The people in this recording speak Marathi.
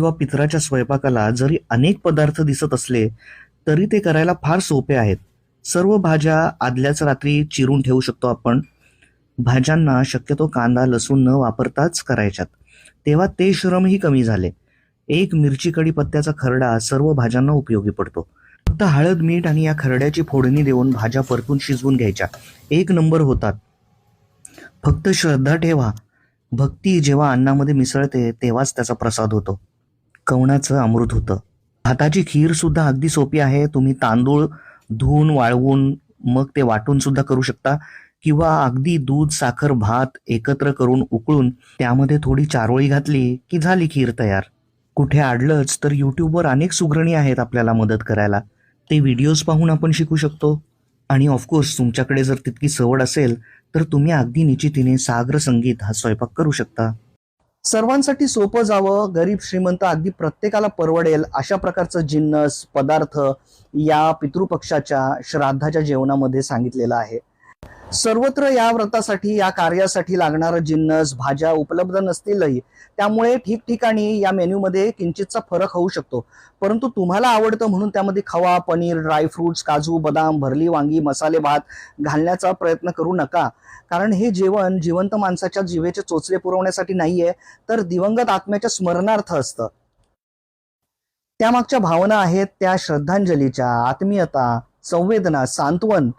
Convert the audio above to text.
किंवा पितराच्या स्वयंपाकाला जरी अनेक पदार्थ दिसत असले तरी ते करायला फार सोपे आहेत. सर्व भाज्या आदल्याच रात्री चिरून ठेवू शकतो आपण. भाज्यांना शक्यतो कांदा लसूण न वापरताच करायच्यात. तेव्हा ते श्रमही कमी झाले. एक मिरची कडी पत्त्याचा खरडा सर्व भाज्यांना उपयोगी पडतो. फक्त हळद मीठ आणि या खरड्याची फोडणी देऊन भाज्या परतून शिजवून घ्यायच्या. एक नंबर होतात. फक्त श्रद्धा ठेवा. भक्ती जेव्हा अन्नामध्ये मिसळते तेव्हाच त्याचा प्रसाद होतो. कवणाचं अमृत होतं. भाताची खीर सुद्धा अगदी सोपी आहे. तुम्ही तांदूळ धुवून वाळवून मग ते वाटून सुद्धा करू शकता. किंवा अगदी दूध साखर भात एकत्र करून उकळून त्यामध्ये थोडी चारोळी घातली की झाली खीर तयार. कुठे आडलंच तर यूट्यूबवर अनेक सुगरणी आहेत आपल्याला मदत करायला. ते व्हिडिओज पाहून आपण शिकू शकतो. आणि ऑफकोर्स तुमच्याकडे जर तितकी सवड असेल तर तुम्ही अगदी निश्चितीने सागर संगीत हा स्वयंपाक करू शकता. सर्वांसाठी सोपं जावं गरीब श्रीमंत अगदी प्रत्येकाला परवडेल अशा प्रकारचं जिन्नस पदार्थ या पितृपक्षाच्या श्राद्धाच्या जेवणामध्ये सांगितलेलं आहे. सर्वत्र या व्रतासाठी या कार्यासाठी लागणारं जिन्नस भाज्या उपलब्ध नसतीलही. त्यामुळे ठिकठिकाणी या मेन्यूमध्ये किंचितचा फरक होऊ शकतो. परंतु तुम्हाला आवडतं म्हणून त्यामध्ये खवा पनीर ड्रायफ्रुट्स काजू बदाम भरली वांगी मसाले भात घालण्याचा प्रयत्न करू नका. कारण हे जेवण जिवंत माणसाच्या जिवेचे चोचले पुरवण्यासाठी नाहीये तर दिवंगत आत्म्याच्या स्मरणार्थ असतं. त्यामागच्या भावना आहेत त्या श्रद्धांजलीच्या आत्मीयता संवेदना सांत्वन